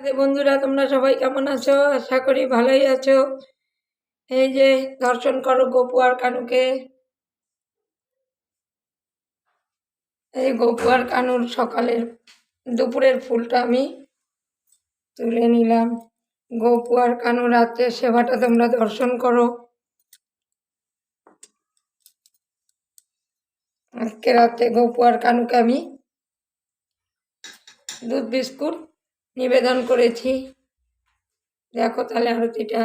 বন্ধুরা, তোমরা সবাই কেমন আছো? আশা করি ভালোই আছো। এই যে, দর্শন করো গপু আর কানুকে। এই গপু আর কানুর সকালের, দুপুরের ফুলটা আমি তুলে নিলাম। গপু আর কানু রাত্রের সেবাটা তোমরা দর্শন করো। আজকে রাতে গপু আর কানুকে আমি দুধ বিস্কুট নিবেদন করেছি। দেখো তাহলে আরতিটা।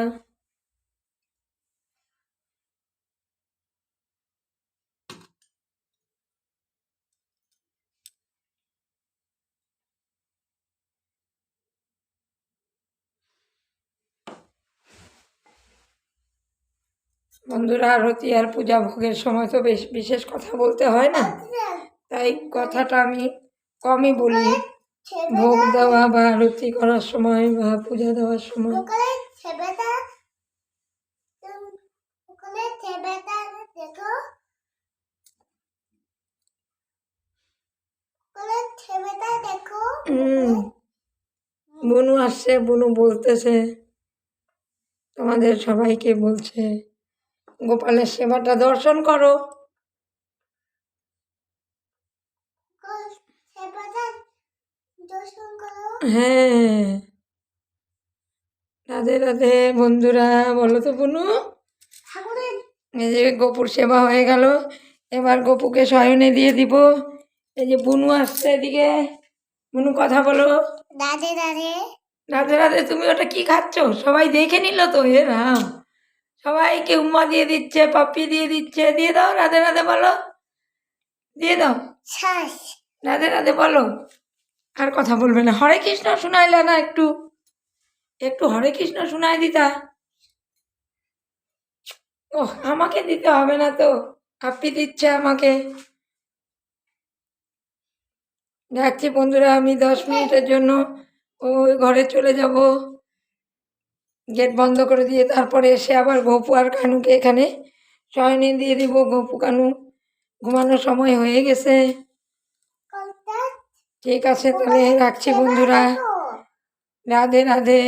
বন্ধুরা, আরতি আর পূজা ভোগের সময় তো বেশ বিশেষ কথা বলতে হয় না? তাই কথাটা আমি কমই বলি। ভোগ দেওয়া বা আরতি করার সময় বা পূজা দেওয়ার সময়। বুনু আসছে বনু বলতেছে তোমাদের সবাইকে বলছে গোপালের সেবাটা দর্শন করো ওখানে ছেলেটা দর্শন করো হ্যাঁ। রাধে রাধে বন্ধুরা বলো তো বুনু। এই যে গপুর সেবা হয়ে গেল এবার গপুকে শয়নে দিয়ে দিব। এই যে বুনু আসছে এদিকে। বুনু কথা বলো। দাদে দাদে রাধে রাধে তুমি ওটা কি খাচ্ছ? সবাই দেখে নিল তো হে রাম। সবাইকে উম্মা দিয়ে দিচ্ছে পাপ্পি দিয়ে দিচ্ছে। দিয়ে দাও রাধে রাধে বলো। দিয়ে দাও। রাধে রাধে বলো। আর কথা বলবে না। হরে কৃষ্ণ শোনাইলে না একটু। একটু হরে কৃষ্ণ শোনাই দিতা। ও আমাকে দিতে হবে না তো। আপনি দিচ্ছে আমাকে। যাচ্ছি বন্ধুরা, আমি দশ মিনিটের জন্য ওই ঘরে চলে যাব। গেট বন্ধ করে দিয়ে তারপরে এসে আবার গপু আর কানুকে এখানে শয়নে দিয়ে দিব। গপু কানু ঘুমানোর সময় হয়ে গেছে। ঠিক আছে, তাহলে রাখছি বন্ধুরা। রাধে রাধে।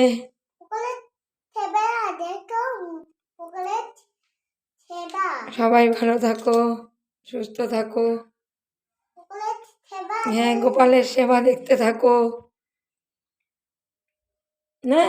সবাই ভালো থাকো, সুস্থ থাকো। হ্যাঁ গোপালের সেবা দেখতে থাকো। না?